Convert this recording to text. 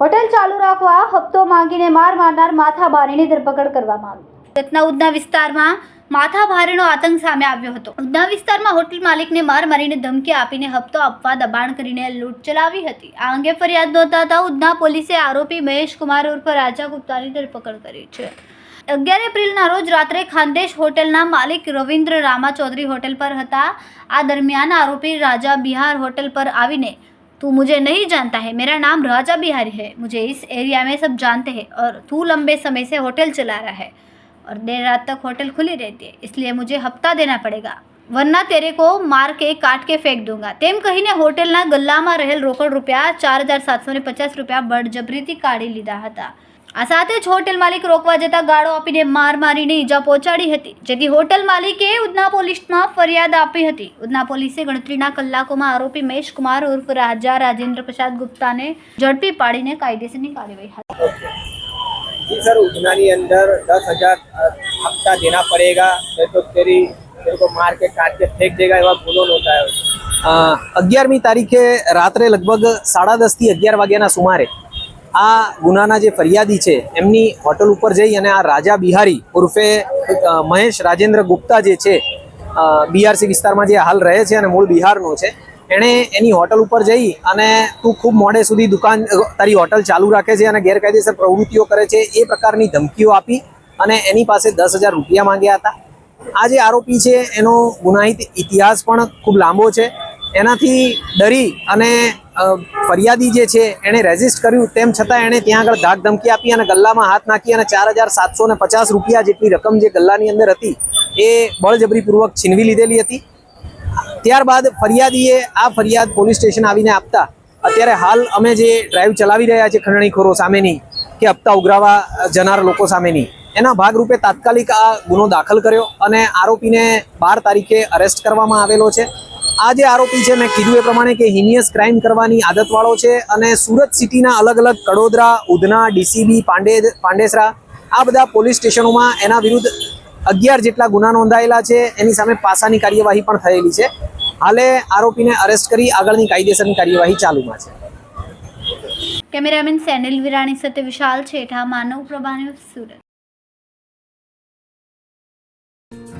Hotel ચાલુ રાખવા હપ્તો માંગીને માર મારનાર માથાભારીની ધરપકડ કરવામાં આવી. ઉધના વિસ્તારમાં માથાભારીનો આતંક સામે આવ્યો હતો. ઉધના વિસ્તારમાં હોટેલ માલિકને માર મારીને ધમકી આપીને હપ્તો આપવા દબાણ કરીને લૂંટ ચલાવી હતી. આ અંગે ફરિયાદ નોંધાતા ઉધના પોલીસે આરોપી મહેશ કુમાર ઉર્ફ રાજા ગુપ્તાની ધરપકડ કરી છે. अगियार एप्रिल रोज रात्र खानदेश होटल मलिक रविन्द्र रामा चौधरी होटल पर था आ दरमियान आरोपी राजा बिहार होटल पर आने तू मुझे नहीं जानता है मेरा नाम राजा बिहारी है मुझे इस एरिया में सब जानते हैं और तू लंबे समय से होटल चला रहा है और देर रात तक होटल खुली रहती है इसलिए मुझे हफ़्ता देना पड़ेगा वरना तेरे को मार के काट के फेंक दूँगा तेम कहीं ने होटल ना गल्ला में रहेल रोकड़ रुपया चार हज़ार सात सौ पचास रुपया बड़जबरी थी काढ़ी लीधा था આ સાથે જ હોટેલ માલિક રોકવા જતા ગાળો આપીને માર મારીને ઈજા પહોંચાડી હતી. જેથી હોટેલ માલિકે ઉધના પોલીસમાં ફરિયાદ આપી હતી. ઉધના પોલીસે ગણતરીના કલાકોમાં આરોપી મહેશ કુમાર ઉર્ફ રાજા રાજેન્દ્ર પ્રસાદ ગુપ્તાને ઝડપી પાડીને કાયદેસરની કાર્યવાહી હતી जी सर उधनानी अंदर दस हज़ार हफ्ता देना पड़ेगा नहीं तो तेरी तेरे को मार के काट के फेंक देगा એવા ભૂલોન અગિયારમી તારીખે રાત્રે લગભગ સાડા દસથી અગિયાર વાગ્યાના સુમારે આ ગુનાના જે ફરિયાદી છે, એમની હોટલ ઉપર જઈ અને આ રાજા બિહારી ઉર્ફે મહેશ રાજેન્દ્ર ગુપ્તા જે છે બીઆરસી વિસ્તારમાં જે હાલ રહે છે અને મૂળ બિહારનો છે, એણે એની હોટલ ઉપર જઈ અને તું ખૂબ મોડે સુધી દુકાન તારી હોટલ ચાલુ રાખે છે અને ગેરકાયદેસર પ્રવૃત્તિઓ કરે છે, એ પ્રકારની ધમકીઓ આપી અને એની પાસે દસ હજાર રૂપિયા માંગ્યા હતા. આ જે આરોપી છે, એનો ગુનાહિત ઇતિહાસ પણ ખૂબ લાંબો છે. એનાથી ડરી અને ફરિયાદી જે છે, એણે રેઝિસ્ટ કર્યું. તેમ છતાં એણે ત્યાં આગળ ધાક ધમકી આપી અને ગલ્લામાં હાથ નાખી અને ચાર હજાર સાતસો પચાસ રૂપિયા જેટલી રકમ જે ગલ્લાની અંદર હતી, એ બળજબરીપૂર્વક છીનવી લીધેલી હતી. ત્યારબાદ ફરિયાદીએ આ ફરિયાદ પોલીસ સ્ટેશન આવીને આપતા. અત્યારે હાલ અમે જે ડ્રાઈવ ચલાવી રહ્યા છે ખંડણીખોરો સામેની કે હપ્તા ઉઘરાવા જનાર લોકો સામેની, એના ભાગરૂપે તાત્કાલિક આ ગુનો દાખલ કર્યો અને આરોપીને બાર તારીખે અરેસ્ટ કરવામાં આવેલો છે. આ જે આરોપી છે, મેં કીધું એ પ્રમાણે કે હિનિયસ ક્રાઇમ કરવાની આદતવાળો છે અને સુરત સિટીના અલગ અલગ કડોદરા, ઉધના, ડીસીબી, પાંડે, પાંડેસરા, આ બધા પોલીસ સ્ટેશનોમાં એના વિરુદ્ધ અગિયાર જેટલા ગુના નોંધાયેલા છે, એની સામે પાસાની કાર્યવાહી પણ થયેલી છે. હાલે આરોપીને અરેસ્ટ કરી આગળની કાયદેસરની કાર્યવાહી ચાલુમાં છે. કેમેરામેન સેનિલ વિરાણી સાથે વિશાલ છેઠા, માનવ પ્રભાને સુરત.